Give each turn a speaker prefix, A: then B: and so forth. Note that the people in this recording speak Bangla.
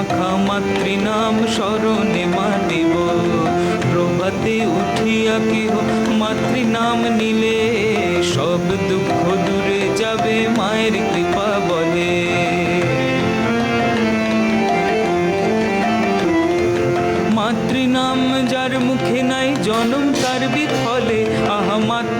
A: মধুমাখা মাতৃনাম স্মরণে মাতিব প্রভাতে উঠিয়া কেহ মাতৃনাম নিলে, সব দুঃখ দূরে যাবে মায়ের কৃপা বলে। মাতৃনাম যার মুখে নাই জনম, তার বিফলে আহা মাতৃনাম